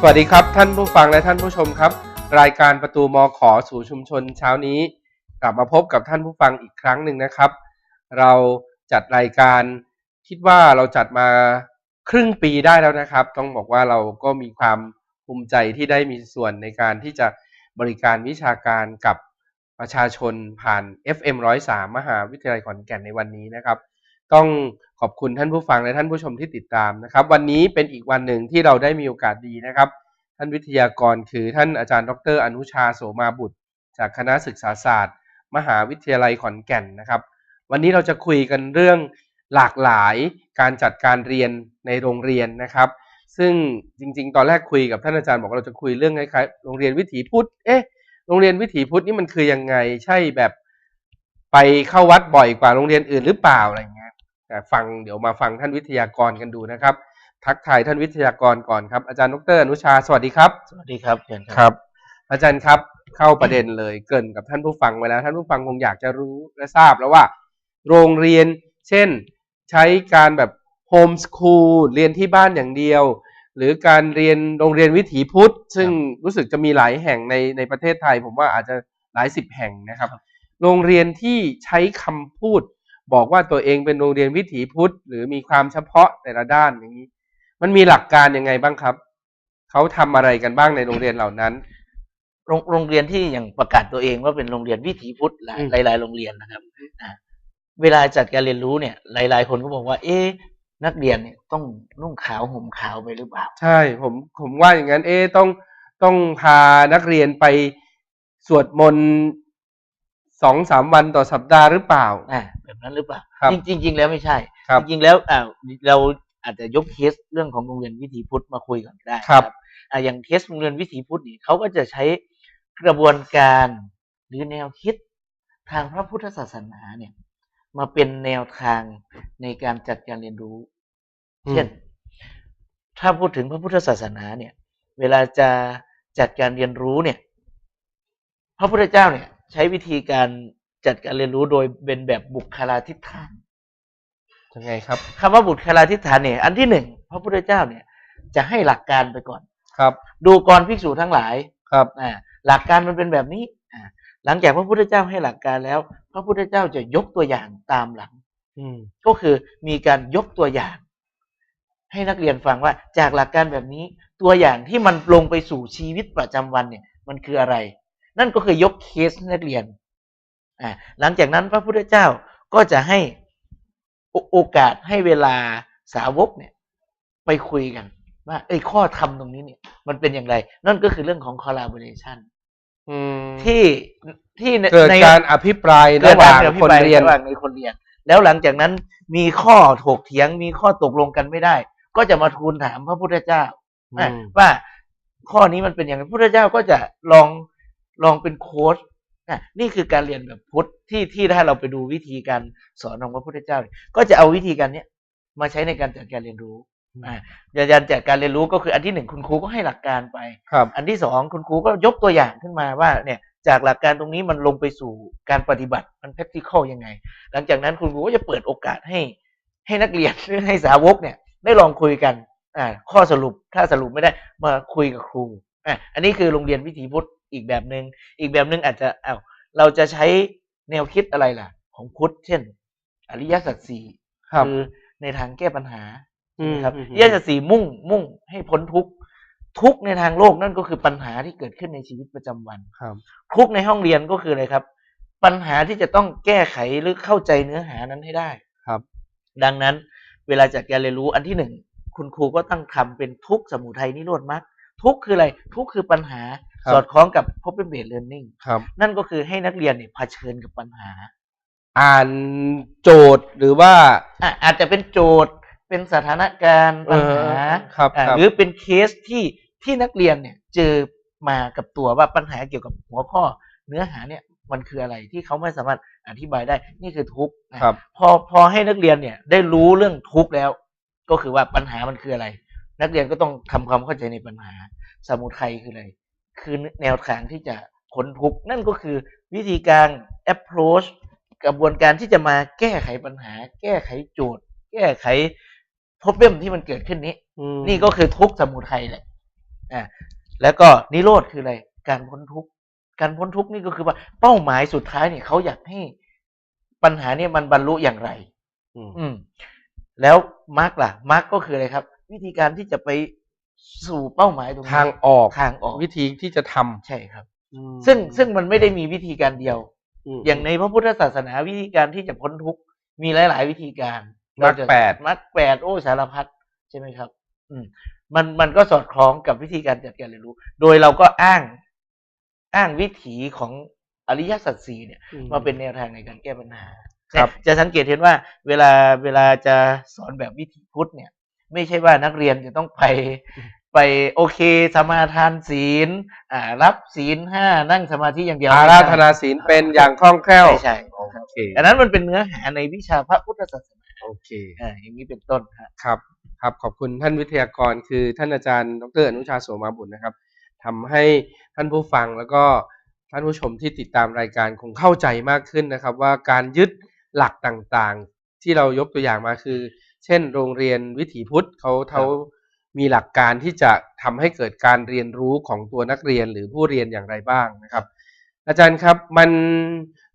สวัสดีครับท่านผู้ฟังและท่านผู้ชมครับ รายการประตูมอขอสู่ชุมชนเช้านี้ กลับมาพบกับท่านผู้ฟังอีกครั้งหนึ่งนะครับ เราจัดรายการคิดว่าเราจัดมาครึ่งปีได้แล้วนะครับ ต้องบอกว่าเราก็มีความภูมิใจที่ได้มีส่วนในการที่จะบริการวิชาการกับประชาชนผ่าน FM 103 มหาวิทยาลัยขอนแก่นในวันนี้นะครับ ต้องขอบคุณท่านผู้ฟังและท่านผู้ชมที่ติดตามนะครับ วันนี้เป็นอีกวันหนึ่งที่เราได้มีโอกาสดีนะครับ ท่านวิทยากรคือท่านอาจารย์ ดร อนุชาโสมาบุตร จากคณะศึกษาศาสตร์ มหาวิทยาลัยขอนแก่นนะครับ วันนี้เราจะคุยกันเรื่องหลากหลายการจัดการเรียนในโรงเรียนนะครับ ซึ่งจริง ๆ ตอนแรกคุยกับท่านอาจารย์บอกเราจะคุยเรื่องคล้ายๆโรงเรียนวิถีพุทธเอ๊ะโรงเรียนวิถีพุทธนี่มันคือยังไงใช่แบบไปเข้าวัดบ่อยกว่าโรงเรียนอื่นหรือเปล่าอะไรเงี้ยแต่ ฟังเดี๋ยวมาฟังท่านวิทยากรกันดูนะครับ ทักทายท่านวิทยากรก่อนครับอาจารย์ดรอนุชาสวัสดีครับ สวัสดีครับเชิญครับ อาจารย์ครับเข้าประเด็นเลยเกรินกับท่านผู้ฟังไว้แล้ว ท่านผู้ฟังคงอยากจะรู้และทราบแล้วว่า โรงเรียน เช่น ใช้การแบบโฮมสคูลเรียนที่บ้านอย่างเดียว หรือการเรียนโรงเรียนวิถีพุทธ ซึ่งรู้สึกจะมีหลายแห่งในในประเทศไทย ผมว่าอาจจะหลายสิบแห่งนะครับ โรงเรียนที่ใช้คำพูด บอกว่าตัวเองเป็นโรงเรียนวิถีพุทธ หรือมีความเฉพาะแต่ละด้านอย่างนี้ มันมีหลักการยังไงบ้างครับ เขาทำอะไรกันบ้างในโรงเรียนเหล่านั้น โรงโรงเรียนที่ยังประกาศตัวเองว่าเป็นโรงเรียนวิถีพุทธหลายอืมหลายๆโรงเรียนนะครับอ่าเวลาจัดการเรียนรู้เนี่ย หลาย ๆ คนก็บอกว่า เอ๊ะนักเรียนเนี่ยต้องนุ่งขาวห่มขาวไปหรือเปล่า ใช่ ผมผมว่าอย่างนั้น เอ๊ะต้องต้องพานักเรียนไปสวดมนต์ สองสามวันต่อสัปดาห์หรือเปล่า อ่าแบบนั้นหรือเปล่าครับจริงจริงๆแล้วไม่ใช่ ครับ จริงๆแล้วอ่าเราอาจจะยกเคสเรื่องของโรงเรียนวิถีพุทธมาคุยก่อนก็ได้ครับอ่าอย่างเคสโรงเรียนวิถีพุทธนี่เขาก็จะใช้กระบวนการหรือแนวคิดทางพระพุทธศาสนาเนี่ย มาเป็นแนวทางในการจัดการเรียนรู้ อืม เช่น ถ้าพูดถึงพระพุทธศาสนาเนี่ย เวลาจะจัดการเรียนรู้เนี่ย พระพุทธเจ้าเนี่ย ใช้วิธีการจัดการเรียนรู้โดยเป็นแบบบุคลาธิฐานยังไงครับคำว่าบุคลาธิฐานเนี่ยอันที่หนึ่งพระพุทธเจ้าเนี่ย จะให้หลักการไปก่อนครับ ดูกรภิกษุทั้งหลายครับอ่าหลักการมันเป็นแบบนี้อ่าหลังจากพระพุทธเจ้าให้หลักการแล้ว พระพุทธเจ้าจะยกตัวอย่างตามหลัง อืมก็คือมีการยกตัวอย่าง ให้นักเรียนฟังว่าจากหลักการแบบนี้ตัวอย่างที่มันลงไปสู่ชีวิตประจำวันเนี่ย มันคืออะไร นั่นก็คือยกเคสให้นักเรียนอ่าหลังจากนั้นพระพุทธเจ้าก็จะให้โอโอกาสให้เวลาสาวกเนี่ยไปคุยกันว่าไอ้ยข้อธรรมตรงนี้เนี่ย มันเป็นอย่างไร นั่นก็คือเรื่องของ collaboration อืมที่ที่ในเกิดในการอภิปรายเกิระดหว่างการอภิคนปรายเรียนระหว่างในคนเรียน แล้วหลังจากนั้นมีข้อถกเถียงมีข้อตกลงกันไม่ได้ ก็จะมาทูลถามพระพุทธเจ้าอืมว่าข้อนี้มันเป็นอย่างไรพระพุทธเจ้าก็จะลอง ลองเป็นโค้ชนะนี่คือการเรียนแบบพุทธที่ที่ถ้าเราไปดูวิธีการสอนของพระพุทธเจ้าเนี่ยก็จะเอาวิธีการเนี้ยมาใช้ในการจัดการเรียนรู้อ่าการจัดการเรียนรู้ก็คืออันที่หนึ่งคุณครูก็ให้หลักการไปครับอันที่สองคุณครูก็ยกตัวอย่างขึ้นมาว่าเนี่ยจากหลักการตรงนี้มันลงไปสู่การปฏิบัติมัน practical ยังไง หลังจากนั้นคุณครูก็จะเปิดโอกาสให้ให้นักเรียนหรือให้สาวกเนี่ยได้ลองคุยกันอ่าข้อสรุปถ้าสรุปไม่ได้มาคุยกับครูอ่าอันนี้คือโรงเรียนวิถีพุทธ อีกแบบหนึง่งอีกแบบหนึ่งอาจจะอ้าวเราจะใช้แนวคิดอะไรล่ะ ของพุทธเช่น อริยสัจสี่ครับคือในทางแก้ปัญหาอืมนะครับอืมอริยสัจสี่มุ่งมุ่งให้พ้นทุกข์ทุกข์ในทางโลกนั่นก็คือปัญหาที่เกิดขึ้นในชีวิตประจำวันครับทุกข์ในห้องเรียนก็คืออะไรครับ ปัญหาที่จะต้องแก้ไขหรือเข้าใจเนื้อหานั้นให้ได้ครับ ดังนั้นเวลาจัดการเรียนรู้อันที่หนึ่งคุณครูก็ตั้งทำเป็นทุกข์สมุทัยนิโรธมรรคทุกข์คืออะไร ทุกข์คือปัญหาครับ สอดคล้องกับ problem based learning ครับ นั่นก็คือให้นักเรียนเนี่ยเผชิญกับปัญหา อ่านโจทย์หรือว่าอะอาจจะเป็นโจทย์เป็นสถานการณ์ปัญหาเออครับอะครับหรือเป็นเคสที่ที่นักเรียนเนี่ยเจอมากับตัวว่าปัญหาเกี่ยวกับหัวข้อเนื้อหาเนี่ยมันคืออะไรที่เขาไม่สามารถอธิบายได้นี่คือทุกข์นะครับพอพอให้นักเรียนเนี่ยได้รู้เรื่องทุกข์แล้ว ก็คือว่าปัญหามันคืออะไร นักเรียนก็ต้องทำความเข้าใจในปัญหา สมุทัยคืออะไร คือแนวทางที่จะพ้นทุกข์นั่นก็คือวิธีการ approach กระบวนการที่จะมาแก้ไขปัญหา แก้ไขโจทย์ แก้ไข problem ที่มันเกิดขึ้นนี้อืมนี่ก็คือทุกข์สมุทัยแหละอ่าแล้วก็นิโรธคืออะไร การพ้นทุกข์การพ้นทุกข์นี่ก็คือว่าเป้าหมายสุดท้ายเนี่ยเขาอยากให้ปัญหาเนี่ยมันบรรลุอย่างไร อืมอืมแล้วมาร์กล่ะมาร์กก็คืออะไรครับ วิธีการที่จะไป สู่เป้าหมายตรงนี้ทางออกทางออกวิธีที่จะทำใช่ครับอืมซึ่งซึ่งมันไม่ได้มีวิธีการเดียวมอย่างในพระพุทธศาสนาวิธีการที่จะพ้นทุกข์มีหลาย ๆ วิธีการมรรคแปดมรรคแปดโอ้สารพัดใช่ไหมครับ อืมมันมันก็สอดคล้องกับวิธีการจัดการเรียนรู้ โดยเราก็อ้างอ้างวิถีของอริยสัจสี่เนี่ยอืมาเป็นแนวทางในการแก้ปัญหาครับจะสังเกตเห็นว่า เวลาเวลาจะสอนแบบวิถีพุทธเนี่ย ไม่ใช่ว่านักเรียนจะต้องไปไปโอเคสมาทานศีลอ่ารับศีลห้านั่งสมาธิอย่างเดียวอาราธนาศีลเป็นอย่างคล่องแคล่วไม่ใช่โอเคอันนั้นมันเป็นเนื้อหาในวิชาพระพุทธศาสนาโอเคอ่าอย่างนี้เป็นต้นฮะครับ ครับขอบคุณท่านวิทยากรคือท่านอาจารย์ ดรอนุชาโสมาบุตรนะครับทำให้ท่านผู้ฟังแล้วก็ท่านผู้ชมที่ติดตามรายการคงเข้าใจมากขึ้นนะครับ ว่าการยึดหลักต่างๆ ที่เรายกตัวอย่างมาคือ เช่น โรงเรียนวิถีพุทธเขาเขามีหลักการที่จะทำให้เกิดการเรียนรู้ของตัวนักเรียนหรือผู้เรียนอย่างไรบ้างนะครับ อาจารย์ครับมัน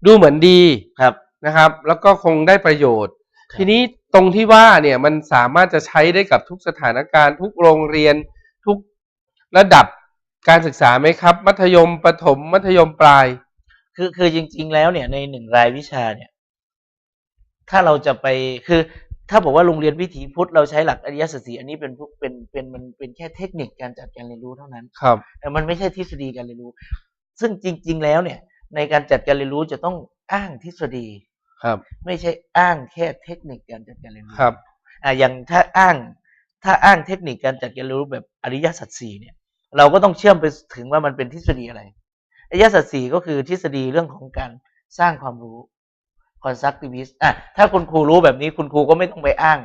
ดูเหมือนดีครับนะครับ แล้วก็คงได้ประโยชน์ครับทีนี้ตรงที่ว่าเนี่ยมันสามารถจะใช้ได้กับทุกสถานการณ์ ทุกโรงเรียนทุกระดับการศึกษาไหมครับ มัธยมประถมมัธยมปลาย คือคือจริง ๆ แล้วเนี่ยในหนึ่งรายวิชาเนี่ย ถ้าเราจะไปคือ ถ้าบอกว่าโรงเรียนวิถีพุทธเราใช้หลักอริยสัจสี่อันนี้เป็นพวกเป็นเป็นมันเป็นแค่เทคนิคการจัดการเรียนรู้เท่านั้นครับแต่มันไม่ใช่ทฤษฎีการเรียนรู้ ซึ่งจริง ๆ แล้วเนี่ย ในการจัดการเรียนรู้จะต้องอ้างทฤษฎีครับ ไม่ใช่อ้างแค่เทคนิคการจัดการเรียนรู้ครับอ่าอย่างถ้าอ้างถ้าอ้างเทคนิคการจัดการเรียนรู้แบบอริยสัจสี่เนี่ย เราก็ต้องเชื่อมไปถึงว่ามันเป็นทฤษฎีอะไรอริยสัจสี่ก็คือทฤษฎีเรื่องของการสร้างความรู้ constructivist อะถ้าคุณครูรู้แบบนี้คุณครูก็ไม่ต้องไปอ้าง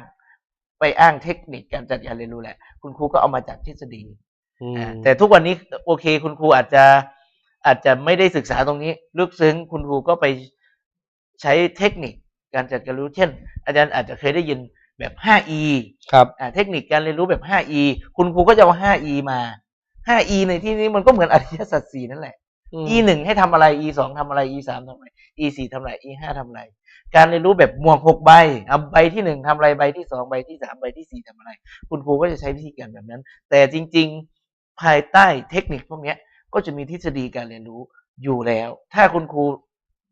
ไปอ้างเทคนิคการจัดการเรียนรู้แหละ คุณครูก็เอามาจากทฤษฎีอืมอ่าแต่ทุกวันนี้โอเค คุณครูอาจจะอาจจะไม่ได้ศึกษาตรงนี้ ลึกซึ้งคุณครูก็ไปใช้เทคนิคการจัดการรู้เช่น อาจารย์อาจจะเคยได้ยินแบบ 5E ครับอ่าเทคนิคการเรียนรู้แบบ 5E คุณครูก็จะเอา 5E มา 5E ในที่นี้มันก็เหมือนอริยสัจสี่นั่นแหละ ม E หนึ่งให้ทำอะไร E สองทำอะไร E สามทำอะไร E สี่ทำอะไร E ห้าทำอะไร การเรียนรู้แบบหมวกหกใบเอาใบที่หนึ่งทำอะไรใบที่สองใบที่สามใบที่สี่ทำอะไร คุณครูก็จะใช้วิธีการแบบนั้น แต่จริง ๆภายใต้เทคนิคพวกนี้ก็จะมีทฤษฎีการเรียนรู้อยู่แล้ว ถ้าคุณครู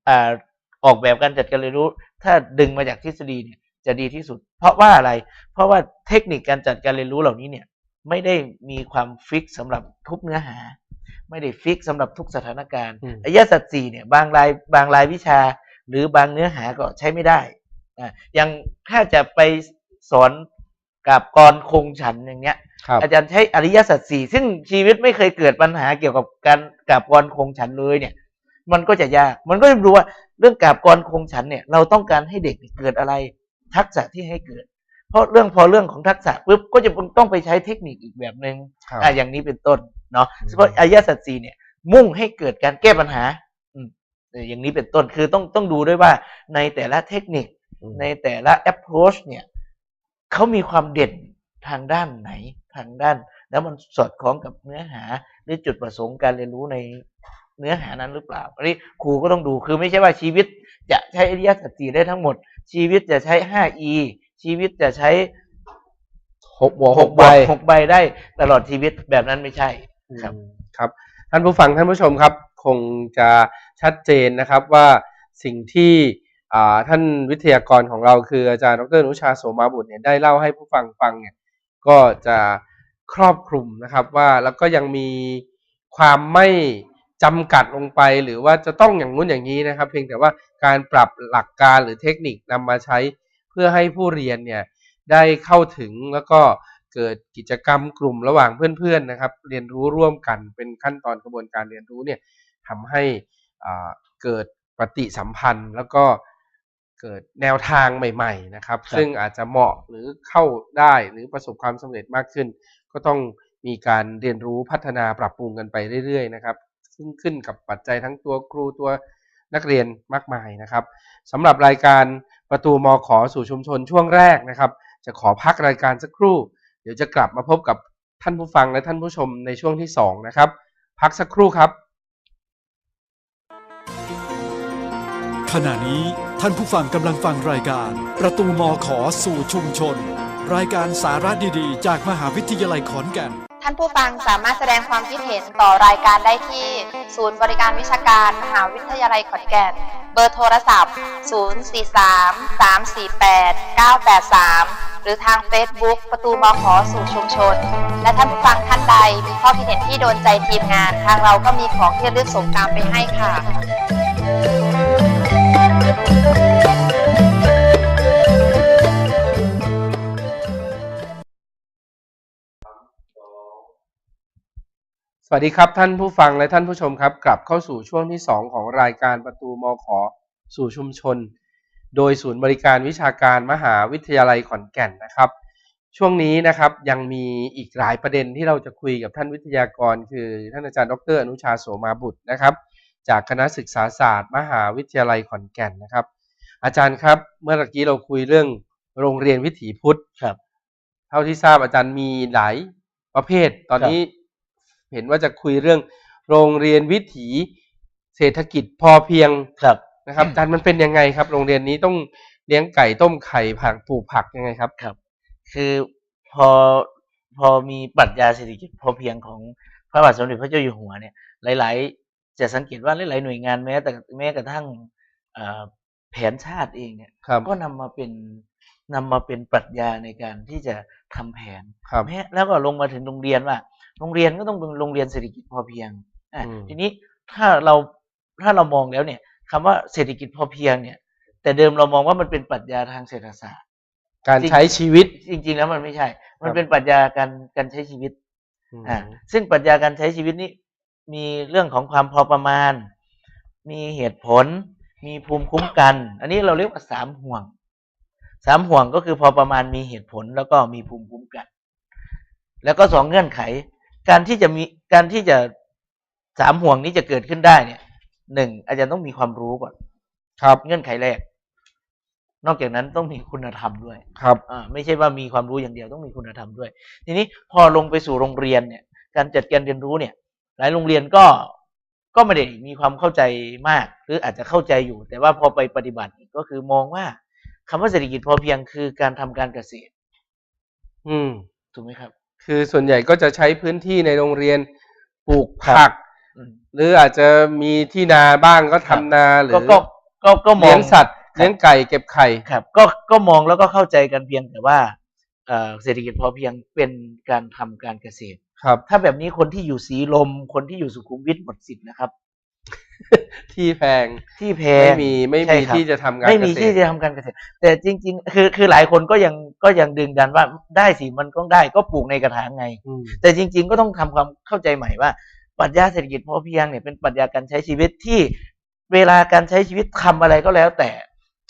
อ่าออกแบบการจัดการเรียนรู้ ถ้าดึงมาจากทฤษฎีเนี่ยจะดีที่สุด เพราะว่าอะไร เพราะว่าเทคนิคการจัดการเรียนรู้เหล่านี้เนี่ยไม่ได้มีความฟิกสำหรับทุกเนื้อหา ไม่ได้ฟิกสำหรับทุกสถานการณ์อืมอริยสัจสี่เนี่ยบางรายบางรายวิชา หรือบางเนื้อหาก็ใช้ไม่ได้อ่าอย่างถ้าจะไปสอนกับกรคงฉันอย่างเนี้ยครับอาจารย์ใช้อริยสัจสี่ซึ่งชีวิตไม่เคยเกิดปัญหาเกี่ยวกับการกราบกรคงฉันเลยเนี่ย มันก็จะยากมันก็จะรู้ว่าเรื่องกราบกรคงฉันเนี่ย เราต้องการให้เด็กเกิดอะไร ทักษะที่ให้เกิด เพราะเรื่องพอเรื่องของทักษะปุ๊บก็จะต้องไปใช้เทคนิคอีกแบบหนึง่งครับ อ่าอย่างนี้เป็นต้นเนาะอืมเพราะอริยสัจสี่เนี่ย มุ่งให้เกิดการแก้ปัญหา อืมเอออย่างนี้เป็นต้นคือต้องต้องดูด้วยว่าในแต่ละเทคนิคอืม ในแต่ละ approach เนี่ยเขามีความเด่นทางด้านไหนทางด้าน แล้วมันสอดคล้องกับเนื้อหา หรือจุดประสงค์การเรียนรู้ในเนื้อหานั้นหรือเปล่าอันนี้ครูก็ต้องดูคือไม่ใช่ว่าชีวิต จะใช้อริยสัจสี่ได้ทั้งหมด ชีวิตจะใช้ 5e ชีวิตจะใช้หกบวกหกบใบวกหกใบได้ตลอดชีวิตแบบนั้นไม่ใช่ครับอืมครับ ท่านผู้ฟังท่านผู้ชมครับ คงจะชัดเจนนะครับว่าสิ่งที่อ่าท่านวิทยากรของเราคืออาจารย์ดรอนุชาโสมาบุตรเนี่ยได้เล่าให้ผู้ฟังฟังเนี่ยก็จะครอบคลุมนะครับว่าแล้วก็ยังมีความไม่จำกัดลงไป หรือว่าจะต้องอย่างนู้นอย่างนี้นะครับ เพียงแต่ว่าการปรับหลักการหรือเทคนิคนำมาใช้ เพื่อให้ผู้เรียนเนี่ยได้เข้าถึงแล้วก็เกิดกิจกรรมกลุ่มระหว่างเพื่อนๆนะครับ เรียนรู้ร่วมกันเป็นขั้นตอนกระบวนการเรียนรู้เนี่ยทำให้อ่าเกิดปฏิสัมพันธ์ แล้วก็เกิดแนวทางใหม่ๆนะครับครับ ซึ่งอาจจะเหมาะหรือเข้าได้หรือประสบความสำเร็จมากขึ้น ก็ต้องมีการเรียนรู้พัฒนาปรับปรุงกันไปเรื่อยๆนะครับ ซึ่งขึ้นกับปัจจัยทั้งตัวครูตัว นักเรียนมากมายนะครับสำหรับรายการประตูมอขอสู่ชุมชนช่วงแรกนะครับ จะขอพักรายการสักครู่ เดี๋ยวจะกลับมาพบกับท่านผู้ฟังและท่านผู้ชมในช่วงที่สองนะครับ พักสักครู่ครับ ขณะนี้ท่านผู้ฟังกำลังฟังรายการ ประตูมอขอสู่ชุมชน รายการสาระดีๆ จากมหาวิทยาลัยขอนแก่น ท่านผู้ฟังสามารถแสดงความคิดเห็นต่อรายการได้ที่ ศูนย์บริการวิชาการ มหาวิทยาลัยขอนแก่น เบอร์โทรศัพท์ 043-348-983 หรือทาง Facebook ประตูมอขอสู่ชุมชน และท่านผู้ฟังท่านใดมีข้อคิดเห็นที่โดนใจทีมงาน ทางเราก็มีของที่ระลึกสงการไปให้ค่ะ สวัสดีครับท่านผู้ฟังและท่านผู้ชมครับ กลับเข้าสู่ช่วงที่ 2 ของรายการประตูมอขอสู่ชุมชน โดยศูนย์บริการวิชาการมหาวิทยาลัยขอนแก่นนะครับ ช่วงนี้นะครับยังมีอีกหลายประเด็นที่เราจะคุยกับท่านวิทยากร คือท่านอาจารย์ดรอนุชาโสมาบุตรนะครับ จากคณะศึกษาศาสตร์ มหาวิทยาลัยขอนแก่นนะครับ อาจารย์ครับเมื่อกี้เราคุยเรื่องโรงเรียนวิถีพุทธครับ เท่าที่ทราบอาจารย์มีหลายประเภทตอนนี้ เห็นว่าจะคุยเรื่องโรงเรียนวิถีเศรษฐกิจพอเพียงครับนะครับอาจารย์มันเป็นยังไงครับ โรงเรียนนี้ต้องเลี้ยงไก่ต้มไข่ผักปลูกผักยังไงครับครับ คือพอพอมีปรัชญาเศรษฐกิจพอเพียงของพระบาทสมเด็จพระเจ้าอยู่หัวเนี่ย หลาย ๆ จะสังเกตว่าหลาย ๆ หน่วยงานแม้แต่แม้กระทั่งเอ่อแผนชาติเองเนี่ยครับก็นำมาเป็นนำมาเป็นปรัชญาในการที่จะทำแผนครับแม้แล้วก็ลงมาถึงโรงเรียนว่า โรงเรียนก็ต้องเป็นโรงเรียนเศรษฐกิจพอเพียงอะอืมทีนี้ถ้าเราถ้าเรามองแล้วเนี่ยคำว่าเศรษฐกิจพอเพียงเนี่ย แต่เดิมเรามองว่ามันเป็นปรัชญาทางเศรษฐศาสตร์ การจริงใช้ชีวิตจริง ๆ แล้วมันไม่ใช่ มันครับเป็นปรัชญาการการใช้ชีวิตอืมอ่าซึ่งปรัชญาการใช้ชีวิตนี้มีเรื่องของความพอประมาณ มีเหตุผล มีภูมิคุ้มกัน อันนี้เราเรียกว่าสามห่วงสามห่วงก็คือพอประมาณมีเหตุผลแล้วก็มีภูมิคุ้มกัน แล้วก็สองเงื่อนไข การที่จะมีการที่จะสามห่วงนี้จะเกิดขึ้นได้เนี่ยหนึ่งอาจารย์ต้องมีความรู้ก่อน ครับเงื่อนไขแรก นอกจากนั้นต้องมีคุณธรรมด้วย ครับอ่าไม่ใช่ว่ามีความรู้อย่างเดียวต้องมีคุณธรรมด้วย ทีนี้พอลงไปสู่โรงเรียนเนี่ย การจัดการเรียนรู้เนี่ย หลายโรงเรียนก็ก็ไม่ได้มีความเข้าใจมาก หรืออาจจะเข้าใจอยู่ แต่ว่าพอไปปฏิบัติก็คือมองว่าคำว่าเศรษฐกิจพอเพียงคือการทำการเกษตร อืมถูกไหมครับ คือส่วนใหญ่ก็จะใช้พื้นที่ในโรงเรียนปลูกครับผักอืมหรืออาจจะมีที่นาบ้างก็ทำนาหรืก็อก็ก็ก็มอเลี้ยงงสัตว์ครับเลี้ยงไก่เก็บไข่ครับ ก็ก็มองแล้วก็เข้าใจกันเพียงแต่ว่าเอ่อเศรษฐกิจพอเพียงเป็นการทำการเกษตรครับ ถ้าแบบนี้คนที่อยู่สีลมคนที่อยู่สุขุมวิทหมดสิทธิ์นะครับ ที่แพงที่แพไม่งมีไม่ใช่มีครับที่จะทำการไม่มีเกษที่ตรจะทำการเกษตร แต่จริง ๆ คือคือหลายคนก็ยังก็ยังดึงดันว่าได้สิมันก็ได้ก็ปลูกในกระถางไงอืมแต่จริง ๆ ก็ต้องทำความเข้าใจใหม่ว่าปรัชญาเศรษฐกิจพอเพียงเนี่ยเป็นปรัชญาการใช้ชีวิตที่เวลาการใช้ชีวิตทำอะไรก็แล้ว แต่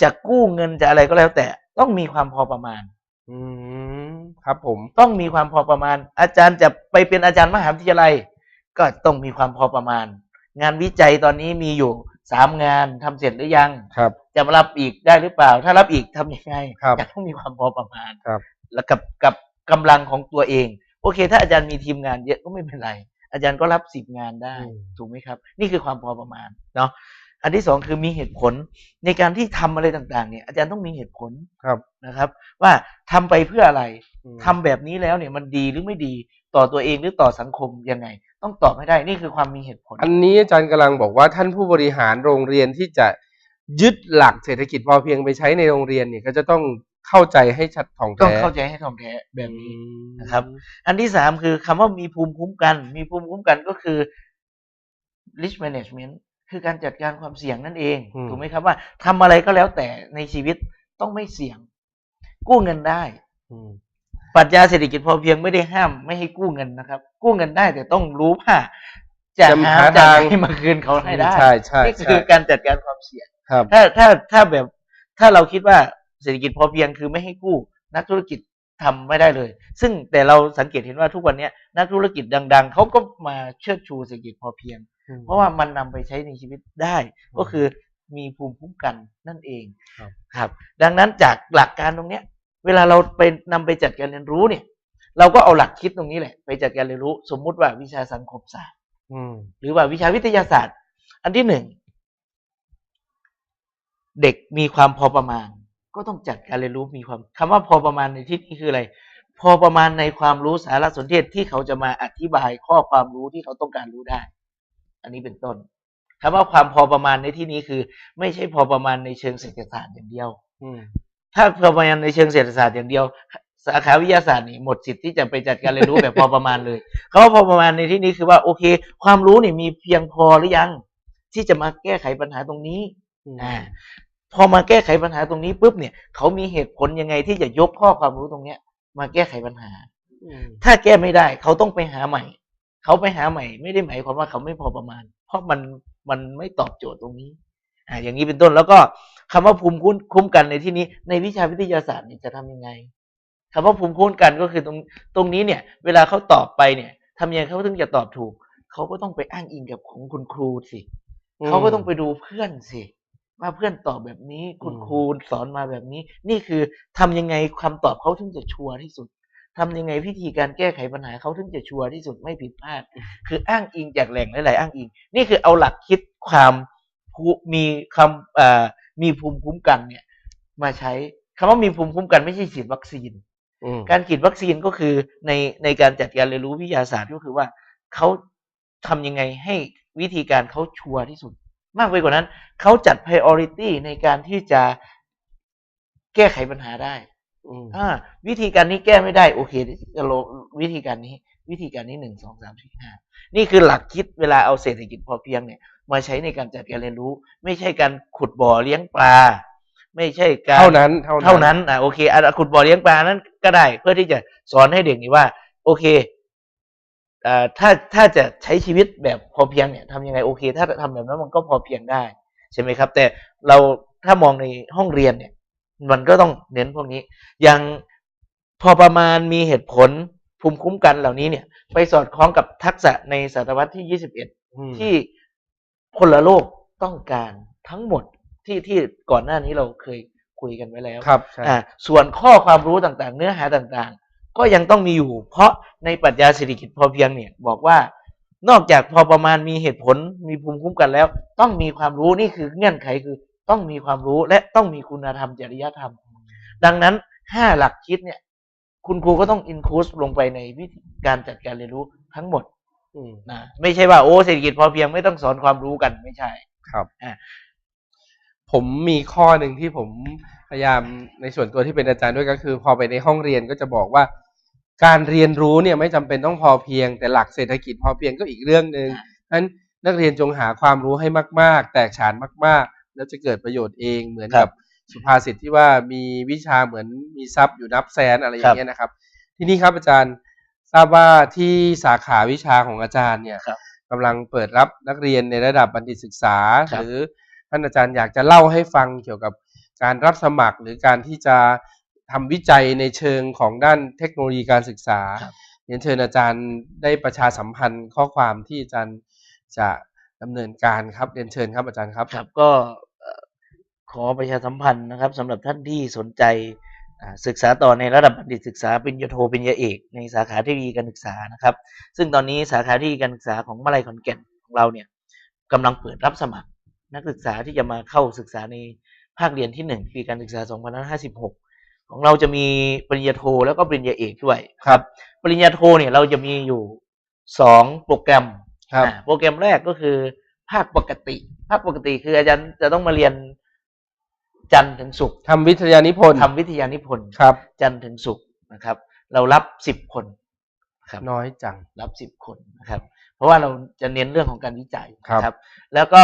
จะกู้เงินจะอะไรก็แล้ว แต่ต้องมีความพอประมาณ อืมครับ ผมต้องมีความพอประมาณ อาจารย์จะไปเป็นอาจารย์มหาวิทยาลัย ก็ต้องมีความพอประมาณ งานวิจัยตอนนี้มีอยู่สามงานทำเสร็จหรือยังครับ จะมารับอีกได้หรือเปล่า ถ้ารับอีกทำยังไงครับจะต้องมีความพอประมาณครับ แล้วกับกับกำลังของตัวเอง โอเค ถ้าอาจารย์มีทีมงานเยอะก็ไม่เป็นไร อาจารย์ก็รับสิบงานได้อืมถูกไหมครับ นี่คือความพอประมาณเนาะอันที่สองคือมีเหตุผลในการที่ทำอะไรต่างๆ เนี่ยอาจารย์ต้องมีเหตุผลครับนะครับ ว่าทำไปเพื่ออะไรอืมทำแบบนี้แล้วเนี่ยมันดีหรือไม่ดี ต่อตัวเองหรือต่อสังคมยังไง ต้องตอบให้ได้นี่คือความมีเหตุผล อันนี้อาจารย์กำลังบอกว่าท่านผู้บริหารโรงเรียนที่จะยึดหลักเศรษฐกิจพอเพียงไปใช้ในโรงเรียนเนี่ยก็จะต้องเข้าใจให้ชัดถ่องต้องแท้เข้าใจให้ถ่องแท้แบบนี้อืมนะครับ อันที่สามคือคำว่ามีภูมิคุ้มกัน มีภูมิคุ้มกันก็คือ risk management คือการจัดการความเสี่ยงนั่นเอง ถูกไหมครับว่าทำอะไรก็แล้วแต่ในชีวิตต้องไม่เสี่ยง กู้เงินได้อืม ปรัชญาเศรษฐกิจพอเพียงไม่ได้ห้ามไม่ให้กู้เงินนะครับ กู้เงินได้แต่ต้องรู้ว่าจะจะหาหาจาทางให้มาคืนเขาให้ได้ใช่ใช่นี่ใช่คือการจัดการความเสี่ยงครับถ้าถ้าถ้าแบบถ้าเราคิดว่าเศรษฐกิจพอเพียงคือไม่ให้กู้นักธุรกิจทำไม่ได้เลย ซึ่งแต่เราสังเกตเห็นว่าทุกวันเนี้ยนักธุรกิจดัง ๆเขาก็มาเชิดชูเศรษฐกิจพอเพียง เพราะว่ามันนำไปใช้ในชีวิตได้ก็คือมีภูมิคุ้มกันนั่นเองครับครับดังนั้นจากหลักการตรงเนี้ย เวลาเราไปนำไปจัดการเรียนรู้เนี่ย เราก็เอาหลักคิดตรงนี้แหละ ไปจัดการเรียนรู้ สมมุติว่าวิชาสังคมศาสตร์อืมหรือว่าวิชาวิทยาศาสตร์ อันที่หนึ่งเด็กมีความพอประมาณ ก็ต้องจัดการเรียนรู้มีความคำว่าพอประมาณในที่นี้คืออะไร พอประมาณในความรู้สารสนเทศที่เขาจะมาอธิบายข้อความรู้ที่เขาต้องการรู้ได้ อันนี้เป็นต้นคำว่าความพอประมาณในที่นี้คือ ไม่ใช่พอประมาณในเชิงเศรษฐศาสตร์อย่างเดียวอืม ถ้าพอประมาณในเชิงเศรษฐศาสตร์อย่างเดียว สาขาวิทยาศาสตร์นี่หมดสิทธิ์ที่จะไปจัดการเรียนรู้แบบพอประมาณเลยเขาว่าพอประมาณในที่นี้คือว่าโอเค ความรู้นี่มีเพียงพอหรือยัง ที่จะมาแก้ไขปัญหาตรงนี้อ่าพอมาแก้ไขปัญหาตรงนี้ปุ๊บเนี่ยเขามีเหตุผลยังไงที่จะยกข้อความรู้ตรงเนี้ย มาแก้ไขปัญหาอืมถ้าแก้ไม่ได้เขาต้องไปหาใหม่ เขาไปหาใหม่ ไม่ได้หมายความว่าเขาไม่พอประมาณ เพราะมันมันไม่ตอบโจทย์ตรงนี้ อ่าอย่างนี้เป็นต้นแล้วก็ คำว่าภูมิคุ้มคุ้มกันในที่นี้ ในวิชาวิทยาศาสตร์เนี่ยจะทำยังไงคำว่าภูมิคุ้มกันก็คือตรงตรงนี้เนี่ย เวลาเขาตอบไปเนี่ยทำยังไงเขาถึงจะตอบถูก เขาก็ต้องไปอ้างอิงกับของคุณครูสิเขาก็ต้องไปดูเพื่อนสิว่าเพื่อนตอบแบบนี้ คุณอืมครูสอนมาแบบนี้ นี่คือทำยังไงคำตอบเขาถึงจะชัวร์ที่สุดทำยังไงวิธีการแก้ไขปัญหาเขาถึงจะชัวร์ที่สุดไม่ผิดพลาด คืออ้างอิงจากแหล่งหลาย ๆ อ้างอิง นี่คือเอาหลักคิดความภูมีคำเอ่อ มีภูมิคุ้มกันเนี่ย มาใช้คำว่ามีภูมิคุ้มกันไม่ใช่ฉีดวัคซีนอืมการฉีดวัคซีนก็คือในในการจัดการเรียนรู้วิทยาศาสตร์ก็คือว่าเขาทำยังไงให้วิธีการเขาชัวร์ที่สุด มากไปกว่านั้นเขาจัด priority ในการที่จะแก้ไขปัญหาได้อืมอ่าวิธีการนี้แก้ไม่ได้โอเคจะลงวิธีการนี้ วิธีการนี้หนึ่งสองสามสี่ห้านี่คือหลักคิดเวลาเอาเศรษฐกิจพอเพียงเนี่ย มาใช้ในการจัดการเรียนรู้ ไม่ใช่การขุดบ่อเลี้ยงปลา ไม่ใช่การเท่านั้นเท่านั้นเท่านั้นอะโอเคอะขุดบ่อเลี้ยงปลานั้นก็ได้ เพื่อที่จะสอนให้เด็กนี่ว่า โอเคอ่าถ้าถ้าจะใช้ชีวิตแบบพอเพียงเนี่ยทำยังไงโอเค ถ้าทำแบบนั้นมันก็พอเพียงได้ใช่ไหมครับ แต่เราถ้ามองในห้องเรียนเนี่ย มันก็ต้องเน้นพวกนี้อย่างพอประมาณมีเหตุผลภูมิคุ้มกันเหล่านี้เนี่ย ไปสอดคล้องกับทักษะในศตวรรษที่ 21อืมที่ คนละโลกต้องการทั้งหมดที่ที่ก่อนหน้านี้เราเคยคุยกันไว้แล้วครับใช่อ่าส่วนข้อความรู้ต่างๆ เนื้อหาต่างๆ ก็ยังต้องมีอยู่ เพราะในปรัชญาเศรษฐกิจพอเพียงเนี่ยบอกว่านอกจากพอประมาณมีเหตุผลมีภูมิคุ้มกันแล้ว ต้องมีความรู้นี่คือเงื่อนไขคือต้องมีความรู้และต้องมีคุณธรรมจริยธรรม ดังนั้นห้าหลักคิดเนี่ย คุณครูก็ต้องอินคูสลงไปในวิธีการจัดการเรียนรู้ทั้งหมดอืม นะไม่ใช่ว่าโอ้เศรษฐกิจพอเพียงไม่ต้องสอนความรู้กันไม่ใช่ครับอะผมมีข้อหนึ่งที่ผมพยายามในส่วนตัวที่เป็นอาจารย์ด้วยก็คือ พอไปในห้องเรียนก็จะบอกว่า การเรียนรู้เนี่ยไม่จำเป็นต้องพอเพียง แต่หลักเศรษฐกิจพอเพียงก็อีกเรื่องหนึ่งนั้นนักเรียนจงหาความรู้ให้มาก ๆ แตกฉานมาก ๆ แล้วจะเกิดประโยชน์เองเหมือนครักับบสุภาษิตที่ว่ามีวิชาเหมือนมีทรัพย์อยู่นับแสนอะไรอย่างเงี้ยนะครับ ทีนี้ครับอาจารย์ ทราบว่าที่สาขาวิชาของอาจารย์เนี่ยครับกำลังเปิดรับนักเรียนในระดับบัณฑิตศึกษาครับหรือท่านอาจารย์อยากจะเล่าให้ฟังเกี่ยวกับการรับสมัครหรือการที่จะทำวิจัยในเชิงของด้านเทคโนโลยีการศึกษาครับเรียนเชิญอาจารย์ได้ประชาสัมพันธ์ข้อความที่อาจารย์จะดำเนินการครับเรียนเชิญครับอาจารย์ครับครับ ก็เอ่อขอประชาสัมพันธ์นะครับสำหรับท่านที่สนใจอ่า ศึกษาต่อในระดับบัณฑิตศึกษาปริญญาโทปริญญาเอกในสาขาเทคโนโลยีการศึกษานะครับ ซึ่งตอนนี้สาขาเทคโนโลยีการศึกษาของมหาลัยขอนแก่นของเราเนี่ยกำลังเปิดรับสมัคร นักศึกษาที่จะมาเข้าศึกษาในภาคเรียนที่หนึ่งปีการศึกษา 2556 ของเราจะมีปริญญาโทแล้วก็ปริญญาเอกด้วยครับ ปริญญาโทเนี่ยเราจะมีอยู่สองโปรแกรมครับอ่าโปรแกรมแรกก็คือภาคปกติ ภาคปกติคืออาจารย์จะต้องมาเรียน จันทร์ถึงศุกร์ทำวิทยานิพนธ์ทำวิทยานิพนธ์ครับ จันทร์ถึงศุกร์นะครับ เรารับสิบคนนะครับน้อยจังรับสิบคนนะครับ เพราะว่าเราจะเน้นเรื่องของการวิจัยครับนะครับแล้วก็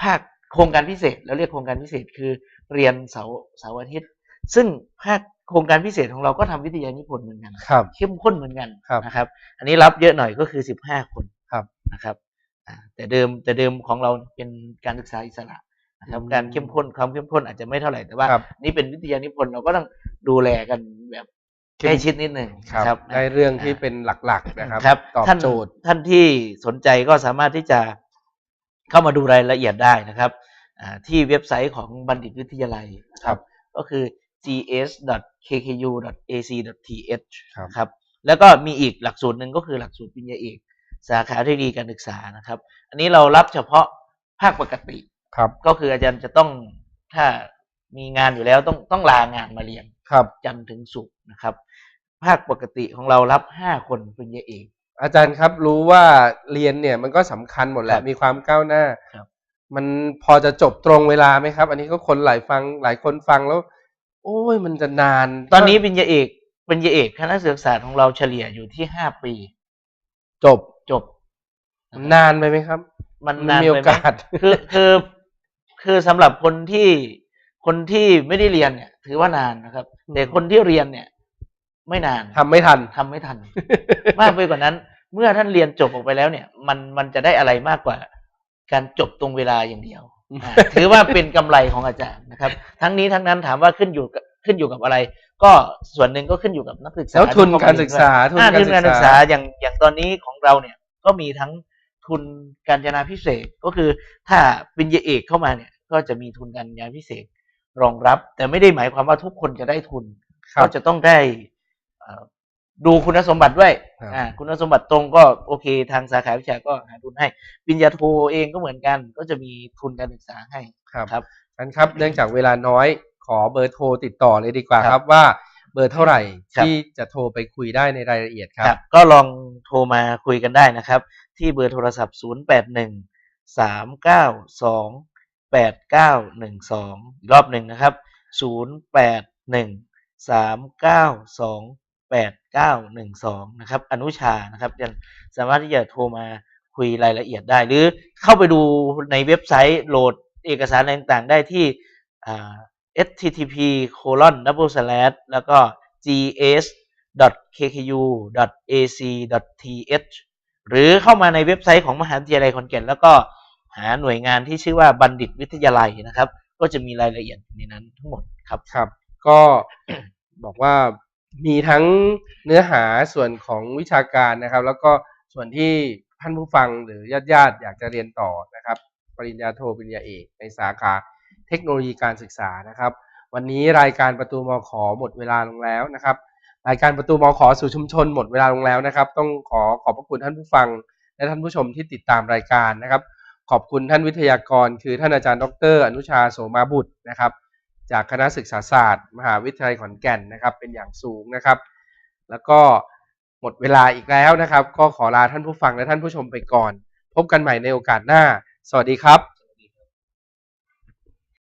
ภาคโครงการพิเศษเราเรียกโครงการพิเศษคือเรียนเสาร์เสาร์อาทิตย์ ซึ่งภาคโครงการพิเศษของเราก็ทำวิทยานิพนธ์เหมือนกันครับเข้มข้นเหมือนกันครับนะครับ อันนี้รับเยอะหน่อยก็คือสิบห้าคนครับนะครับอ่าแต่เดิมแต่เดิมของเราเป็นการศึกษาอิสระ นะครับอืมการเข้มข้นความเข้มข้นอาจจะไม่เท่าไหร่แต่ว่า ครับ นี่เป็นวิทยานิพนธ์เราก็ต้องดูแลกันแบบเข้มใกล้ชิดนิดหนึ่งครับ นะครับ ได้เรื่องที่เป็นหลักๆนะครับครับ ตอบท่านโจทย์ ท่านที่สนใจก็สามารถที่จะเข้ามาดูรายละเอียดได้นะครับอ่าที่เว็บไซต์ของบัณฑิตวิทยาลัยนะคครัรับบก็คือ gs.kkU.ac.th ครับ ครับ แล้วก็มีอีกหลักสูตรหนึ่งก็คือหลักสูตรปริญญาเอก สาขาเทคโนโลยีการศึกษานะครับ อันนี้เรารับเฉพาะภาคปกติ ครับ ก็คืออาจารย์จะต้องถ้ามีงานอยู่แล้วต้องต้องลางานมาเรียนครับ จันทร์ถึงศุกร์นะครับ ภาคปกติของเรารับห้าคนปริญญาเอก อาจารย์ครับรู้ว่าเรียนเนี่ยมันก็สำคัญหมดแหครัละบมีความก้าวหน้าครับ มันพอจะจบตรงเวลาไหมครับ อันนี้ก็คนหลายฟังหลายคนฟังแล้ว โอ้ยมันจะนาน ตอนนี้ปริญญาเอกปริญญาเอกคณะศึกษาสตร์ของเราเฉลี่ยอยู่ที่ห้าปี จบจบมันนานไปไหมครับ มันมันนานมีไปโอไหมกาสคือคือ คือสำหรับคนที่คนที่ไม่ได้เรียนเนี่ย ถือว่านานนะครับแต่คนที่เรียนเนี่ย ไม่นานทำไม่ทันทำไม่ทัน มากไปกว่านั้น เมื่อท่านเรียนจบออกไปแล้วเนี่ย มันมันจะได้อะไรมากกว่า การจบตรงเวลาอย่างเดียวอ่าถือว่าเป็นกำไรของอาจารย์นะครับ ทั้งนี้ทั้งนั้นถามว่าขึ้นอยู่กับขึ้นอยู่กับอะไร ก็ส่วนหนึ่งก็ขึ้นอยู่กับนักศึกษาแล้วทุนที่เข้การศึกษาทุนการศึกษาทุนการศึกษาศึกษาอย่างอย่างตอนนี้ของเราเนี่ย ก็มีทั้ง ทุนการจนาพิเศษก็คือถ้าปริญญาเอกเข้ามาเนี่ย ก็จะมีทุนการจนาพิเศษรองรับ แต่ไม่ได้หมายความว่าทุกคนจะได้ทุนครับก็จะต้องได้เอ่อดูคุณสมบัติด้วยครับอ่าคุณสมบัติตรงก็โอเค ทางสาขาวิชาก็หาทุนให้ปริญญาโทเองก็เหมือนกัน ก็จะมีทุนการศึกษาให้ครับครับงั้นครับ เนื่องจากเวลาน้อยขอเบอร์โทรติดต่อเลยดีกว่าครับครับว่า เบอร์เท่าไหร่ ครับ ที่จะโทรไปคุยได้ในรายละเอียดครับครับก็ลองโทรมาคุยกันได้นะครับ ที่เบอร์โทรศัพท์ 0 8 1 3 9 2 8 9 1 2 อีกรอบหนึ่งนะครับ 0 8 1 3 9 2 8 9 1 2 นะครับ อนุชานะครับยังสามารถที่จะโทรมาคุยรายละเอียดได้ หรือเข้าไปดูในเว็บไซต์โหลดเอกสารอะไรต่างๆได้ที่ http colon double slash แล้วก็ gs kku.ac.th หรือเข้ามาในเว็บไซต์ของมหาวิทยาลัยขอนแก่น แล้วก็หาหน่วยงานที่ชื่อว่าบัณฑิตวิทยาลัยนะครับ ก็จะมีรายละเอียดในนั้นทั้งหมดครับครับ ก็บอกว่ามีทั้งเนื้อหาส่วนของวิชาการนะครับ แล้วก็ส่วนที่ท่านผู้ฟังหรือญาติญาติๆอยากจะเรียนต่อนะครับ ปริญญาโทปริญญาเอกในสาขา เทคโนโลยีการศึกษานะครับ วันนี้รายการประตูมอขอหมดเวลาลงแล้วนะครับ รายการประตูมอขอสู่ชุมชนหมดเวลาลงแล้วนะครับ ต้องขอขอบพระคุณท่านผู้ฟัง และท่านผู้ชมที่ติดตามรายการนะครับ ขอบคุณท่านวิทยากร คือท่านอาจารย์ดร อนุชาโสมาบุตรนะครับ จากคณะศึกษาศาสตร์ มหาวิทยาลัยขอนแก่นนะครับ เป็นอย่างสูงนะครับ แล้วก็หมดเวลาอีกแล้วนะครับ ก็ขอลาท่านผู้ฟังและท่านผู้ชมไปก่อน พบกันใหม่ในโอกาสหน้า สวัสดีครับ